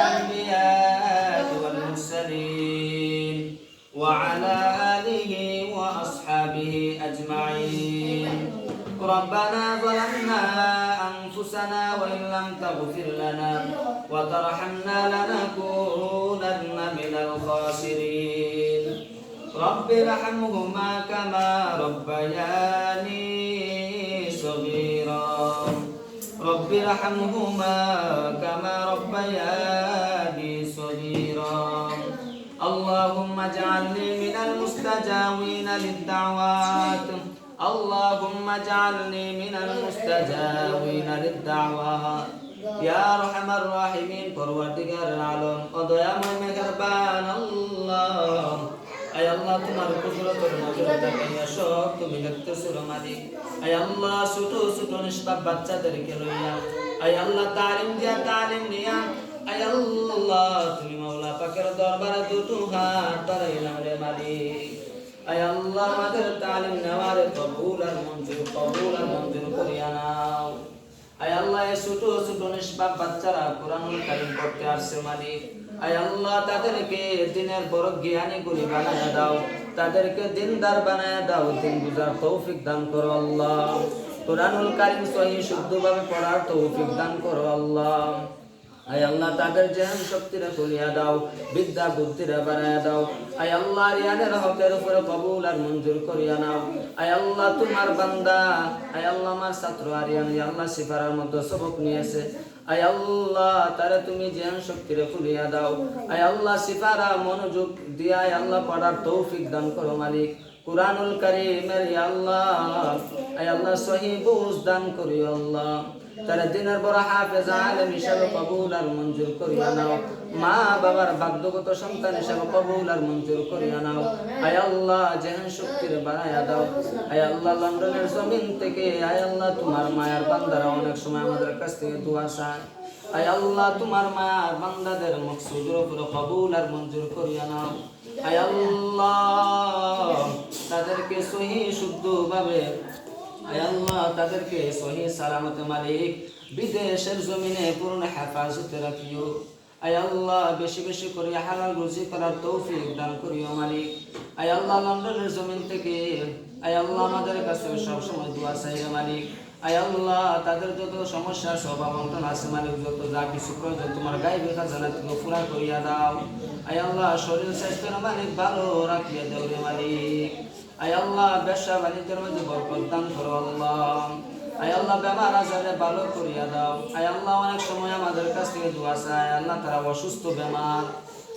الأنبياء والمرسلين وعلى آله وأصحابه أجمعين. ربنا ظلمنا أنفسنا وإن لم تغفر لنا وترحمنا لنكونن من الخاسرين. رب ارحمهما كما ربياني صغيرا. رب ارحمهما اللهم اجعلني من المستجاوين للدعوات اللهم اجعلني من المستجاوين للدعوات يا ارحم الراحمين পরওয়ারদিগার আলম ও দয়াময় মেহেরবান আল্লাহ আয় আল্লাহ তোমার কুদরতের নজরে তাকাইয়া সব তুমি দেখতেছো মালিক আয় আল্লাহ ছোট ছোট নিষ্পাপ বাচ্চাদেরকে লইয়া আয় আল্লাহ তালিম দিয়া তালিম নিয়া আয় আল্লাহ তুমি মাওলা পাকের দরবারে দুটো হাত বাড়াইলাম রে মালিক। আয় আল্লাহ আমাদের তালিম নেওয়ার কবুল আর মঞ্জুর, কবুল আর মঞ্জুর করিয়া নাও। আয় আল্লাহ এই ছোট ছোট নিষ্পাপ বাচ্চারা কোরআনুল কারিম পড়তে আসছে মালিক। আয় আল্লাহ তাদেরকে দিনের বড় জ্ঞানী করে বানায় দাও। তাদেরকে দিনদার বানায় দাও, দিন বুঝার তৌফিক দান করো আল্লাহ। কোরআনুল কারিম সহি, শুদ্ধভাবে পড়ার তৌফিক দান করো আল্লাহ। আয় আল্লাহ তাদের জেহান শক্তিরা খুলিয়া দাও, বিদ্যা বুদ্ধিরা বানায়া দাও। আয় আল্লাহ রিয়ানের হকের উপরে কবুল আর মঞ্জুর করিয়া নাও। আয় আল্লাহ তোমার বান্দা, আয় আল্লাহ আমার ছাত্র আরিয়ান আল্লাহ সিফারার মধ্যে সবক নিয়েছে। আয় আল্লাহ তারা তুমি জেহান শক্তিরে খুলিয়া দাও। আয় আল্লাহ সিফারা মনোযোগ দিয়া, আয় আল্লাহ পড়ার তৌফিক দান করো মালিক। কুরআনুল কারীমের আল্লাহ, আয় আল্লাহ সহি বুঝ দান করিও আল্লাহ। তারা দিনের বড় হাফেজ, আলেম হিসাবে কবুল আর মঞ্জুর করিয়া নাও। মা বাবার ভাগ্যগত সন্তান হিসাবে কবুল আর মঞ্জুর করিয়া নাও। আয় আল্লাহ জেহান শক্তির বানায়া দাও। আয় আল্লাহ, লন্ডনের জমিন থেকে আয় আল্লাহ, তোমার মায়ার বান্দারা অনেক সময় আমাদের কাছ থেকে দোয়া চায়। আয় আল্লাহ, তোমার মায়ার বান্দাদের মকসুদের উপরে কবুল আর মঞ্জুর করিয়া নাও। আয় আল্লাহ, তাদেরকে সহি, শুদ্ধভাবে আল্লাহ তাদেরকে সহি সালামত মালিক, বিদেশের জমিনে পূর্ণ হেফাজতে রাখিও। আল্লাহ, বেশি বেশি করে হালাল রুজি করার তৌফিক দান করিও মালিক। আল্লাহ, লন্ডনের জমিন থেকে আল্লাহ আমাদের কাছে সবসময় দোয়া চাইবে মালিক। আল্লাহ, তাদের যত সমস্যা, সব আমন্ত্রণ আছে মালিক, যত যা কিছু প্রয়োজন তোমার গাইবে খাজানা তুমি পুরা করিয়া দাও। আল্লাহ, শরীর স্বাস্থ্যের মালিক ভালো রাখিয়া দেও রে মালিক। আয় আল্লাহ, ব্যবসা বাণিজ্যের মধ্যে বরকত দান করো আল্লাহ। আয় আল্লাহ বেমার আজারে ভালো করিয়া দাও। আয় আল্লাহ, অনেক সময় আমাদের কাছ থেকে দোয়া চায়, আল্লাহ তারা অসুস্থ, বেমার।